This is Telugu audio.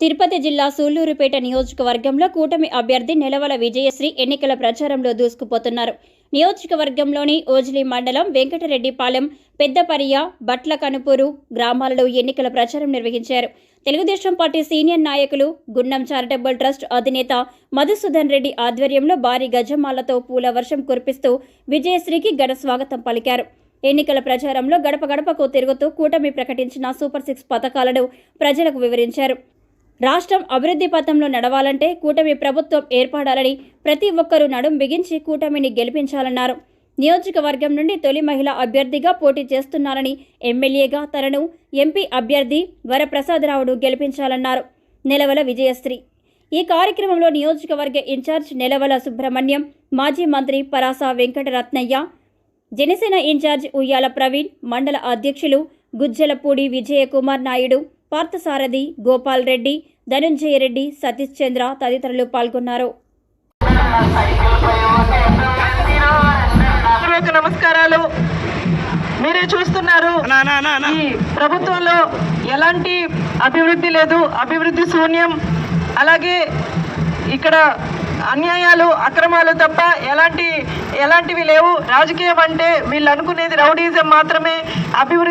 తిరుపతి జిల్లా సూళ్ళూరుపేట నియోజకవర్గంలో కూటమి అభ్యర్థి నెలవల విజయశ్రీ ఎన్నికల ప్రచారంలో దూసుకుపోతున్నారు. నియోజకవర్గంలోని ఓజిలి మండలం వెంకటరెడ్డిపాలెం పెద్దపరియ బట్ల కనుపూరు గ్రామాలలో ఎన్నికల ప్రచారం నిర్వహించారు. తెలుగుదేశం పార్టీ సీనియర్ నాయకులు గున్నం చారిటబుల్ ట్రస్ట్ అధినేత మధుసూదన్ రెడ్డి ఆధ్వర్యంలో భారీ గజమాలతో పూల వర్షం కురిపిస్తూ విజయశ్రీకి ఘన స్వాగతం పలికారు. ఎన్నికల ప్రచారంలో గడప గడపకు తిరుగుతూ కూటమి ప్రకటించిన సూపర్ సిక్స్ పథకాలను ప్రజలకు వివరించారు. రాష్ట్రం అభివృద్ధి పథంలో నడవాలంటే కూటమి ప్రభుత్వం ఏర్పడాలని ప్రతి ఒక్కరూ నడుం బిగించి కూటమిని గెలిపించాలన్నారు. నియోజకవర్గం నుండి తొలి మహిళ అభ్యర్థిగా పోటీ చేస్తున్నారని ఎమ్మెల్యేగా తనను ఎంపీ అభ్యర్థి వరప్రసాదరావును గెలిపించాలన్నారు. నెలవల విజయశ్రీ. ఈ కార్యక్రమంలో నియోజకవర్గ ఇన్ఛార్జ్ నెలవల సుబ్రహ్మణ్యం మాజీ మంత్రి పరాస వెంకటరత్నయ్య జనసేన ఇన్ఛార్జ్ ఉయ్యాల ప్రవీణ్ మండల అధ్యక్షులు గుజ్జలపూడి విజయకుమార్ నాయుడు పార్థసారథి గోపాల్ రెడ్డి ధనుంజయ రెడ్డి సతీష్ చంద్ర తదితరులు పాల్గొన్నారు. నమస్కారాలు. మీరే చూస్తున్నారు నా నా నా నా. ఈ ప్రభుత్వంలో ఎలాంటి అభివృద్ధి లేదు. అభివృద్ధి శూన్యం. అలాగే ఇక్కడ అన్యాయాలు అక్రమాలు తప్ప ఎలాంటి ఎలాంటివి లేవు. రాజకీయం అంటే వీళ్ళు అనుకునేది రౌడీజం మాత్రమే. అభివృద్ధి